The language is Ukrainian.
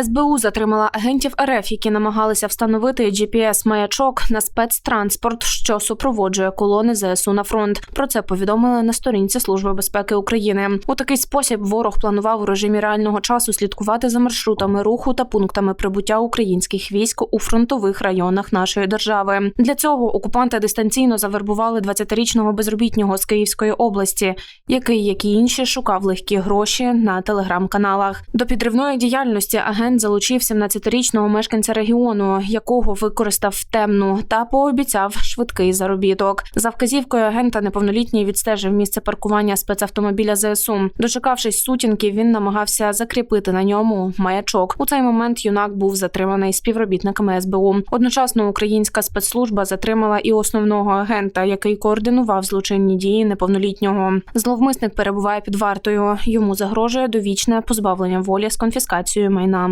СБУ затримала агентів РФ, які намагалися встановити GPS-маячок на спецтранспорт, що супроводжує колони ЗСУ на фронт. Про це повідомили на сторінці Служби безпеки України. У такий спосіб ворог планував у режимі реального часу слідкувати за маршрутами руху та пунктами прибуття українських військ у фронтових районах нашої держави. Для цього окупанти дистанційно завербували 20-річного безробітнього з Київської області, який, як і інші, шукав легкі гроші на телеграм-каналах. До підривної діяльності агент залучив 17-річного мешканця регіону, якого використав темну та пообіцяв швидкий заробіток. За вказівкою агента неповнолітній відстежив місце паркування спецавтомобіля ЗСУ. Дочекавшись сутінки, він намагався закріпити на ньому маячок. У цей момент юнак був затриманий співробітниками СБУ. Одночасно українська спецслужба затримала і основного агента, який координував злочинні дії неповнолітнього. Зловмисник перебуває під вартою. Йому загрожує довічне позбавлення волі з конфіскацією майна.